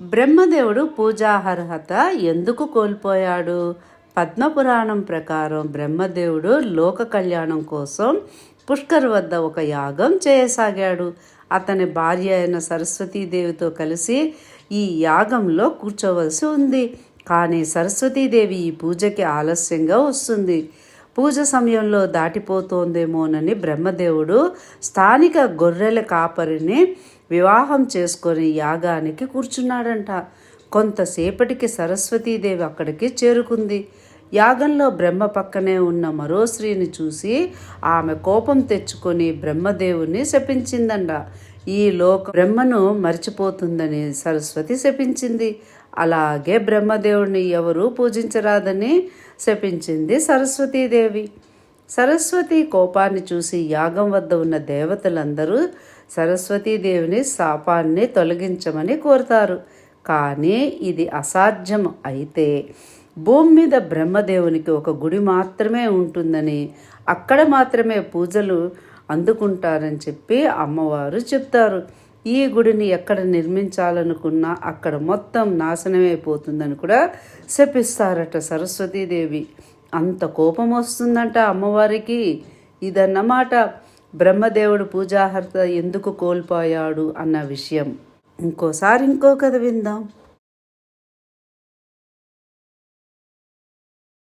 బ్రహ్మదేవుడు పూజార్హత ఎందుకు కోల్పోయాడు? పద్మపురాణం ప్రకారం బ్రహ్మదేవుడు లోక కళ్యాణం కోసం పుష్కర్ వద్ద ఒక యాగం చేయసాగాడు. అతని భార్య అయిన సరస్వతీదేవితో కలిసి ఈ యాగంలో కూర్చోవలసి ఉంది. కానీ సరస్వతీదేవి ఈ పూజకి ఆలస్యంగా వస్తుంది. పూజ సమయంలో దాటిపోతోందేమోనని బ్రహ్మదేవుడు స్థానిక గొర్రెల కాపరిని వివాహం చేసుకొని యాగానికి కూర్చున్నాడంట. కొంతసేపటికి సరస్వతీదేవి అక్కడికి చేరుకుంది. యాగంలో బ్రహ్మ పక్కనే ఉన్న మరో స్త్రీని చూసి ఆమె కోపం తెచ్చుకొని బ్రహ్మదేవుని శపించిందంట. ఈ లోక బ్రహ్మను మర్చిపోతుందని సరస్వతి శపించింది. అలాగే బ్రహ్మదేవుడిని ఎవరు పూజించరాదని శపించింది సరస్వతీదేవి. సరస్వతి కోపాన్ని చూసి యాగం వద్ద ఉన్న దేవతలందరూ సరస్వతీదేవిని శాపాన్ని తొలగించమని కోరుతారు. కానీ ఇది అసాధ్యం అయితే భూమి మీద బ్రహ్మదేవునికి ఒక గుడి మాత్రమే ఉంటుందని అక్కడ మాత్రమే పూజలు అందుకుంటారని చెప్పి అమ్మవారు చెప్తారు. ఈ గుడిని ఎక్కడ నిర్మించాలనుకున్నా అక్కడ మొత్తం నాశనమైపోతుందని కూడా శపిస్తారట సరస్వతీదేవి అంత కోపం వస్తుందంట అమ్మవారికి. ఇదన్నమాట. బ్రహ్మదేవుడు పూజాహర్త ఎందుకు కోల్పోయాడు అన్న విషయం. ఇంకోసారి ఇంకో కథ విందాం.